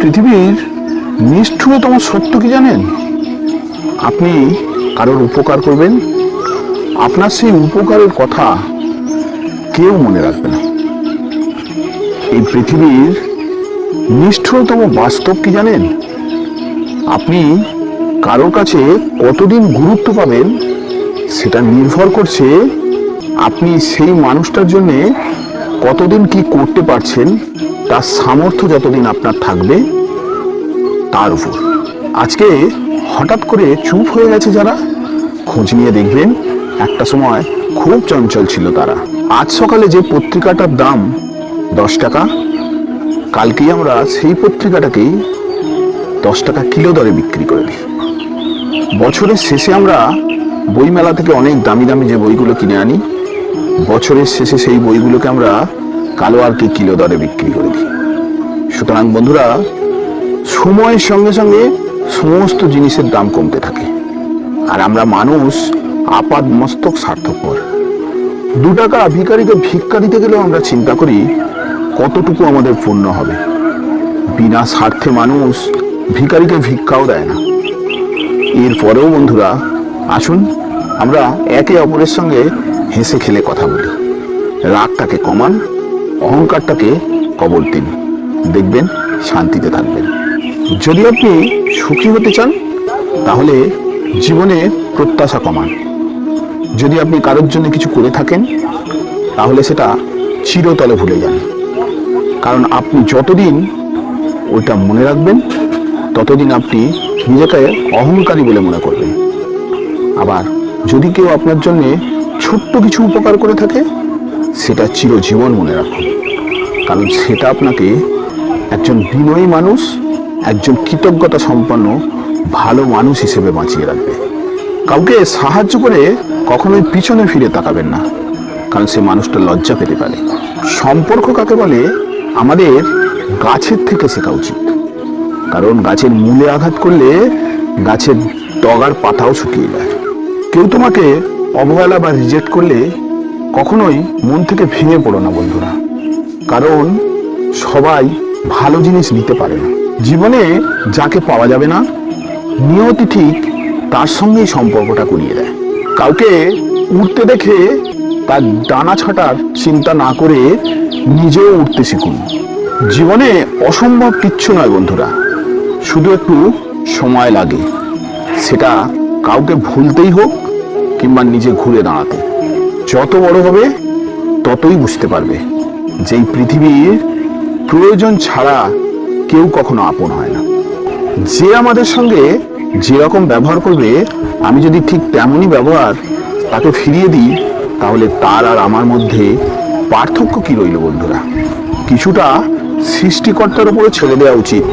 পৃথিবীর নিষ্ঠুরতম সত্য কি জানেন? আপনি কারোর উপকার করবেন? আপনার সেই উপকারের কথা কেউ মনে রাখবে না। এই পৃথিবীর নিষ্ঠুরতম বাস্তব কি জানেন? আপনি কারোর কাছে কতদিন গুরুত্ব পাবেন, সেটা নির্ভর করছে আপনি সেই মানুষটার জন্য কতদিন কি করতে পারছেন, তার সামর্থ্য যতদিন আপনার থাকবে, তার উপর। আজকে হঠাৎ করে চুপ হয়ে গেছে যারা, খোঁজ নিয়ে দেখবেন, একটা সময় খুব চঞ্চল ছিল তারা। আজ সকালে যে পত্রিকাটার দাম দশ টাকা, কালকেই আমরা সেই পত্রিকাটাকেই দশ টাকা কিলো দরে বিক্রি করে দিই। বছরের শেষে আমরা বইমেলা থেকে অনেক দামি দামি যে বইগুলো কিনে আনি বছরের শেষে সেই বইগুলোকে আমরা কালো আর কি কিলো দরে বিক্রি করে দিই। সুতরাং বন্ধুরা, সময়ের সঙ্গে সঙ্গে সমস্ত জিনিসের দাম কমতে থাকে। আর আমরা মানুষ আপাদ মস্তক স্বার্থপর। দু টাকা ভিখারিকে ভিক্ষা দিতে গেলেও আমরা চিন্তা করি, কতটুকু আমাদের পূর্ণ হবে। বিনা স্বার্থে মানুষ ভিখারিকে ভিক্ষাও দেয় না। এরপরেও বন্ধুরা, আসুন আমরা একে অপরের সঙ্গে হেসে খেলে কথা বলি। রাগটাকে কমান, অহংকারটাকে কবর দিন দেখবেন, শান্তিতে থাকবেন। যদি আপনি সুখী হতে চান, তাহলে জীবনে প্রত্যাশা কমান। যদি আপনি কারোর জন্য কিছু করে থাকেন, তাহলে সেটা চিরতলে ভুলে যান। কারণ আপনি যতদিন ওইটা মনে রাখবেন, ততদিন আপনি নিজেকে অহংকারী বলে মনে করবেন। আবার যদি কেউ আপনার জন্য ছোট্ট কিছু উপকার করে থাকে? সেটা চিরজীবন মনে রাখুন। কারণ সেটা আপনাকে একজন বিনয়ী মানুষ, একজন কৃতজ্ঞতা সম্পন্ন, ভালো মানুষ হিসেবে বাঁচিয়ে রাখবে। কাউকে সাহায্য করে কখনোই পিছনে ফিরে তাকাবেন না, কারণ সে মানুষটা লজ্জা পেতে পারে। সম্পর্ক কাকে বলে? আমাদের গাছের থেকে শেখা উচিত। কারণ গাছের মূলে আঘাত করলে গাছের ডগার পাতাও শুকিয়ে যায়। কেউ তোমাকে অবহেলা বা রিজেক্ট করলে কখনোই মন থেকে ভেঙে পড়ো না বন্ধুরা। কারণ সবাই ভালো জিনিস নিতে পারে না। জীবনে যাকে পাওয়া যাবে না, নিয়তি ঠিক তার সঙ্গেই সম্পর্কটা করিয়ে দেয়। কাউকে উঠতে দেখে তার ডানা ছাটার চিন্তা না করে নিজেও উঠতে শিখুন। জীবনে অসম্ভব কিচ্ছু নয় বন্ধুরা, শুধু একটু সময় লাগে। সেটা কাউকে ভুলতেই হোক কিংবা নিজে ঘুরে দাঁড়াতে। যত বড় হবে, ততই বুঝতে পারবে যে এই পৃথিবীর প্রয়োজন ছাড়া কেউ কখনো আপন হয় না। যে আমাদের সঙ্গে যেরকম ব্যবহার করবে, আমি যদি ঠিক তেমনই ব্যবহার তাকে ফিরিয়ে দিই, তাহলে তার আর আমার মধ্যে পার্থক্য কি রইল বন্ধুরা? কিছুটা সৃষ্টিকর্তার উপরে ছেড়ে দেওয়া উচিত।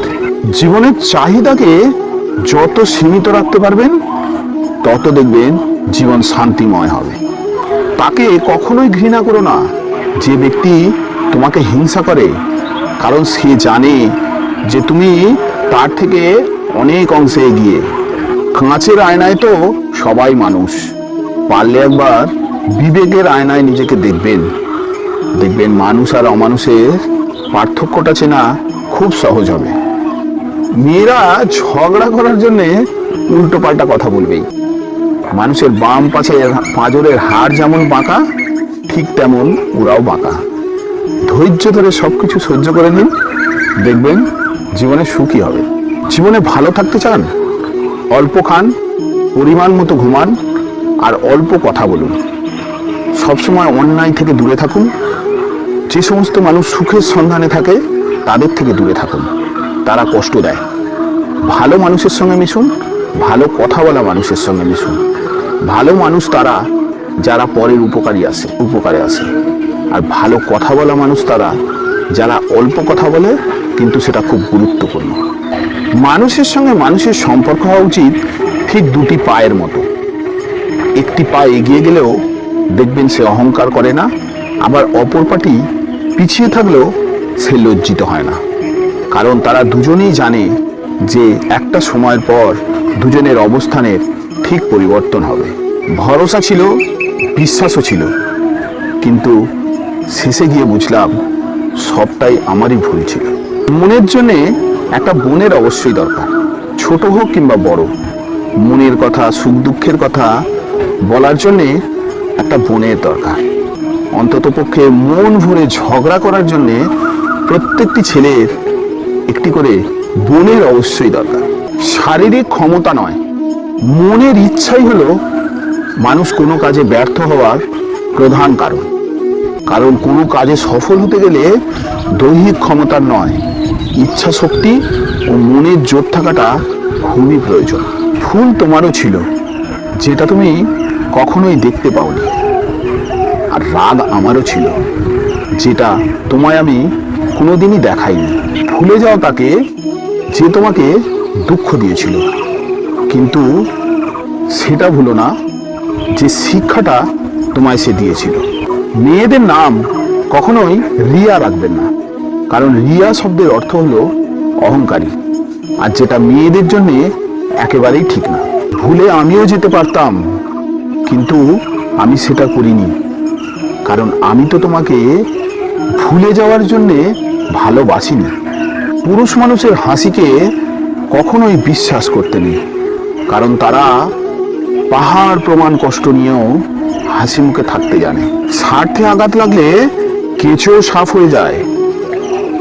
জীবনের চাহিদাকে যত সীমিত রাখতে পারবেন, তত দেখবেন জীবন শান্তিময় হবে। তাকে কখনোই ঘৃণা করো না। যে ব্যক্তি তোমাকে হিংসা করে, কারণ সে জানে যে তুমি তার থেকে অনেক অংশে এগিয়ে। কাঁচের আয়নায় তো সবাই মানুষ। পারলে একবার বিবেকের আয়নায় নিজেকে দেখবেন। দেখবেন মানুষ আর অমানুষের পার্থক্যটা চেনা খুব সহজ হবে। মেয়েরা ঝগড়া করার জন্যে উল্টো পাল্টা কথা বলবেই। মানুষের বাম পাশে পাঁজরের হাড় যেমন বাঁকা, ঠিক তেমন ওরাও বাঁকা। ধৈর্য ধরে সব কিছু সহ্য করে নিন, দেখবেন জীবনে সুখী হবে। জীবনে ভালো থাকতে চান? অল্প খান, পরিমাণ মতো ঘুমান, আর অল্প কথা বলুন। সবসময় অন্যায় থেকে দূরে থাকুন। যে সমস্ত মানুষ সুখের সন্ধানে থাকে, তাদের থেকে দূরে থাকুন। তারা কষ্ট দেয়। ভালো মানুষের সঙ্গে মিশুন, ভালো কথা বলা মানুষের সঙ্গে মিশুন। ভালো মানুষ তারা, যারা পরের উপকারী আসে উপকারে আসে আর ভালো কথা বলা মানুষ তারা, যারা অল্প কথা বলে, কিন্তু সেটা খুব গুরুত্বপূর্ণ। মানুষের সঙ্গে মানুষের সম্পর্ক হওয়া উচিত ঠিক দুটি পায়ের মতো। একটি পা এগিয়ে গেলেও দেখবেন সে অহংকার করে না, আবার অপর পাটি পিছিয়ে থাকলেও সে লজ্জিত হয় না। কারণ তারা দুজনেই জানে যে একটা সময়ের পর দুজনের অবস্থানের ঠিক পরিবর্তন হবে। ভরসা ছিল, বিশ্বাসও ছিল। কিন্তু শেষে গিয়ে বুঝলাম, সবটাই আমারই ভুল ছিল। মনের জন্যে একটা বোনের অবশ্যই দরকার। ছোট হোক কিংবা বড়, মনের কথা, সুখ দুঃখের কথা বলার জন্যে একটা বোনের দরকার। অন্তত পক্ষে মন ভরে ঝগড়া করার জন্যে প্রত্যেকটি ছেলের একটি করে বোনের অবশ্যই দরকার। শারীরিক ক্ষমতা নয় মনের ইচ্ছাই হলো মানুষ কোনো কাজে ব্যর্থ হওয়ার প্রধান কারণ। কারণ কোনো কাজে সফল হতে গেলে দৈহিক ক্ষমতার নয়, ইচ্ছা শক্তি ও মনের জোর থাকাটা খুবই প্রয়োজন। ফুল তোমারও ছিল, যেটা তুমি কখনোই দেখতে পাওনি। আর রাগ আমারও ছিল, যেটা তোমায় আমি কোনোদিনই দেখাইনি। ভুলে যাও তাকে, যে তোমাকে দুঃখ দিয়েছিল। কিন্তু সেটা ভুলো না যে শিক্ষাটা তোমায় সে দিয়েছিল। মেয়েদের নাম কখনোই রিয়া রাখবেন না। কারণ রিয়া শব্দের অর্থ হলো অহংকারী। আর যেটা মেয়েদের জন্যে একেবারেই ঠিক না। ভুলে আমিও যেতে পারতাম, কিন্তু আমি সেটা করিনি। কারণ আমি তো তোমাকে ভুলে যাওয়ার জন্যে ভালোবাসিনি। পুরুষ মানুষের হাসিকে কখনোই বিশ্বাস করতে নেই। কারণ তারা পাহাড় প্রমাণ কষ্ট নিয়েও হাসি মুখে থাকতে জানে। স্বার্থে আঘাত লাগলে কেঁচো সাফ হয়ে যায়।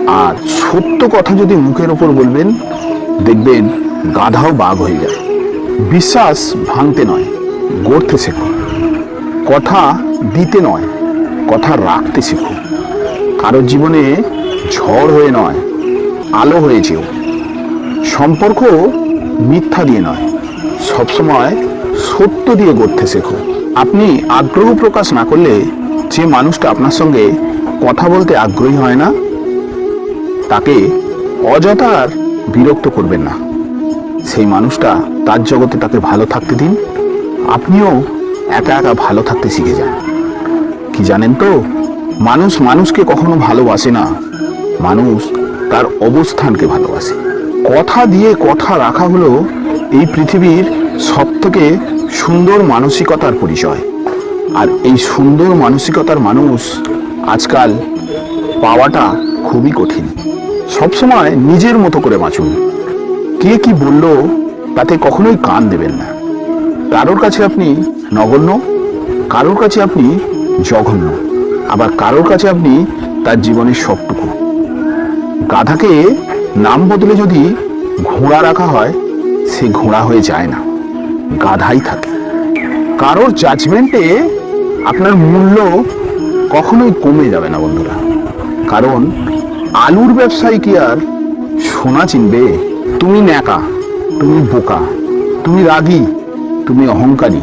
আর সত্য কথা যদি মুখের ওপর বলবেন, দেখবেন গাধাও বাঘ হয়ে যায়। বিশ্বাস ভাঙতে নয়, গড়তে শেখো। কথা দিতে নয়, কথা রাখতে শেখো। কারোর জীবনে ঝড় হয়ে নয়, আলো হয়ে যেও। সম্পর্ক মিথ্যা দিয়ে নয়। সবসময় সত্য দিয়ে গড়তে শেখো। আপনি আগ্রহ প্রকাশ না করলে যে মানুষটা আপনার সঙ্গে কথা বলতে আগ্রহী হয় না, তাকে অযথা আর বিরক্ত করবেন না। সেই মানুষটা তার জগতে তাকে ভালো থাকতে দিন। আপনিও একা একা ভালো থাকতে শিখে যান। কি জানেন তো, মানুষ মানুষকে কখনো ভালোবাসে না, মানুষ তার অবস্থানকে ভালোবাসে। কথা দিয়ে কথা রাখা হলো এই পৃথিবীর সব থেকে সুন্দর মানসিকতার পরিচয়। আর এই সুন্দর মানসিকতার মানুষ আজকাল পাওয়াটা খুবই কঠিন। সবসময় নিজের মতো করে বাঁচুন। কে কি বলল তাতে কখনোই কান দেবেন না। কারোর কাছে আপনি নগণ্য, কারোর কাছে আপনি জঘন্য, আবার কারোর কাছে আপনি তার জীবনের সবটুকু। গাধাকে নাম বদলে যদি ঘোড়া রাখা হয় সে ঘোড়া হয়ে যায় না, গাধাই থাকে। কারোর জাজমেন্টে আপনার মূল্য কখনোই কমে যাবে না, বন্ধুরা। কারণ আলুর ব্যবসায়ী কি আর সোনা চিনবে? তুমি ন্যাকা, তুমি বোকা, তুমি রাগী, তুমি অহংকারী,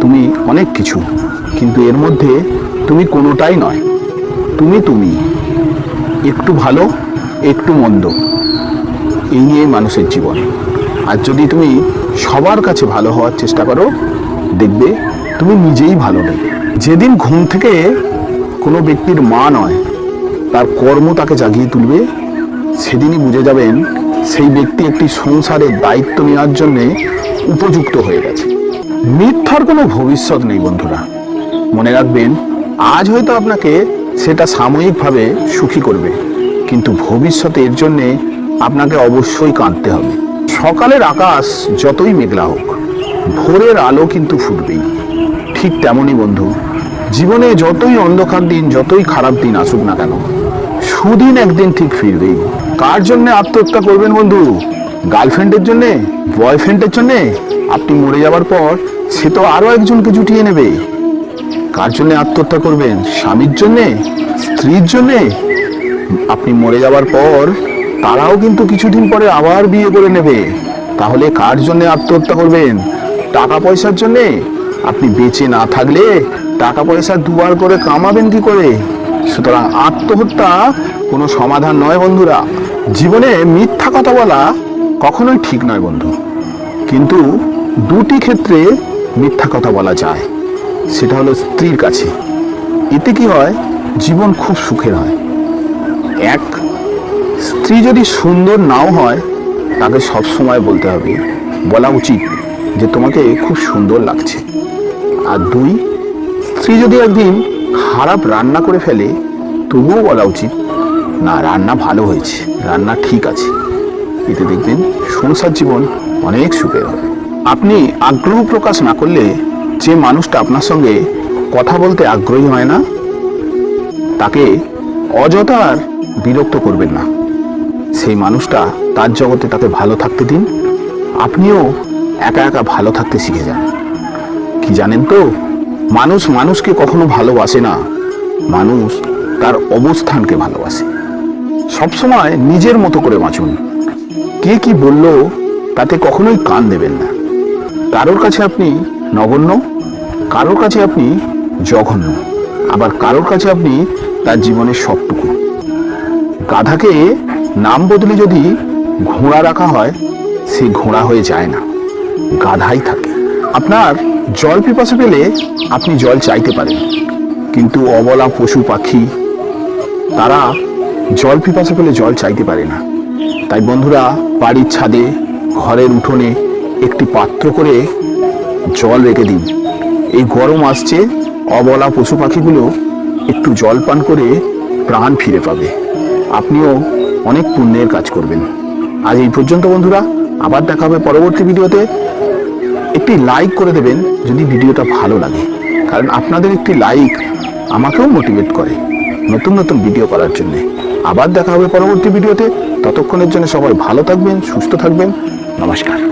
তুমি অনেক কিছু, কিন্তু এর মধ্যে তুমি কোনোটাই নয়। তুমি তুমি, একটু ভালো, একটু মন্দ, এই নিয়ে মানুষের জীবন। আর যদি তুমি সবার কাছে ভালো হওয়ার চেষ্টা করো, দেখবে তুমি নিজেই ভালো নেই যেদিন ঘুম থেকে কোনো ব্যক্তির মা নয়, তার কর্ম তাকে জাগিয়ে তুলবে, সেদিনই বুঝে যাবেন সেই ব্যক্তি একটি সংসারের দায়িত্ব নেওয়ার জন্যে উপযুক্ত হয়ে গেছে। মিথ্যার কোনো ভবিষ্যৎ নেই বন্ধুরা। মনে রাখবেন, আজ হয়তো আপনাকে সেটা সাময়িকভাবে সুখী করবে, কিন্তু ভবিষ্যতে এর জন্যে আপনাকে অবশ্যই কাঁদতে হবে। সকালের আকাশ যতই মেঘলা হোক, ভোরের আলো কিন্তু ফুটবেই। ঠিক তেমনই বন্ধু, জীবনে যতই অন্ধকার দিন, যতই খারাপ দিন আসুক না কেন, সুদিন একদিন ঠিক ফিরবেই। কার জন্য আত্মহত্যা করবেন বন্ধু? গার্লফ্রেন্ডের জন্যে? বয়ফ্রেন্ডের জন্যে? আপনি মরে যাওয়ার পর সে তো আরও একজনকে জুটিয়ে নেবে। কার জন্য আত্মহত্যা করবেন? স্বামীর জন্যে? স্ত্রীর জন্যে? আপনি মরে যাওয়ার পর তারাও কিন্তু কিছুদিন পরে আবার বিয়ে করে নেবে। তাহলে কার জন্য আত্মহত্যা করবেন? টাকা পয়সার জন্যে? আপনি বেঁচে না থাকলে টাকা পয়সা দুবার করে কামাবেন কি করে? সুতরাং আত্মহত্যা কোনো সমাধান নয় বন্ধুরা। জীবনে মিথ্যা কথা বলা কখনোই ঠিক নয় বন্ধু। কিন্তু দুটি ক্ষেত্রে মিথ্যা কথা বলা যায়। সেটা হলো স্ত্রীর কাছে। এতে কি হয়? জীবন খুব সুখের হয়। এক স্ত্রী যদি সুন্দর নাও হয়, তাকে সব সময় বলতে হবে, বলা উচিত যে তোমাকে খুব সুন্দর লাগছে। আর দুই, স্ত্রী যদি একদিন খারাপ রান্না করে ফেলে, তবুও বলা উচিত, না, রান্না ভালো হয়েছে, রান্না ঠিক আছে। এতে দেখবেন সংসার জীবন অনেক সুখের হবে। আপনি আগ্রহ প্রকাশ না করলে যে মানুষটা আপনার সঙ্গে কথা বলতে আগ্রহী হয় না, তাকে অযথা আর বিরক্ত করবেন না। সেই মানুষটা তার জগতে তাকে ভালো থাকতে দিন। আপনিও একা একা ভালো থাকতে শিখে যান। কি জানেন তো, মানুষ মানুষকে কখনো ভালোবাসে না, মানুষ তার অবস্থানকে ভালোবাসে। সবসময় নিজের মতো করে বাঁচুন। কে কি বলল তাতে কখনোই কান দেবেন না। কারোর কাছে আপনি নগণ্য, কারোর কাছে আপনি জঘন্য, আবার কারোর কাছে আপনি তার জীবনের সবটুকু। গাধাকে নাম বদলে যদি ঘোড়া রাখা হয়, সে ঘোড়া হয়ে যায় না। গাধাই থাকে। আপনার জল পিপাসা পেলে আপনি জল চাইতে পারেন। কিন্তু অবলা পশু পাখি, তারা জল পিপাসা পেলে জল চাইতে পারে না। তাই বন্ধুরা, বাড়ির ছাদে, ঘরের উঠোনে একটি পাত্র করে জল রেখে দিন। এই গরম আসছে, অবলা পশু পাখিগুলো একটু জল পান করে প্রাণ ফিরে পাবে। আপনিও অনেক পুণ্যের কাজ করবেন। আজ এই পর্যন্ত বন্ধুরা, আবার দেখা হবে পরবর্তী ভিডিওতে। একটি লাইক করে দেবেন যদি ভিডিওটা ভালো লাগে। কারণ আপনাদের একটি লাইক আমাকেও মোটিভেট করে নতুন নতুন ভিডিও করার জন্যে। আবার দেখা হবে পরবর্তী ভিডিওতে। ততক্ষণের জন্য সবাই ভালো থাকবেন, সুস্থ থাকবেন। নমস্কার।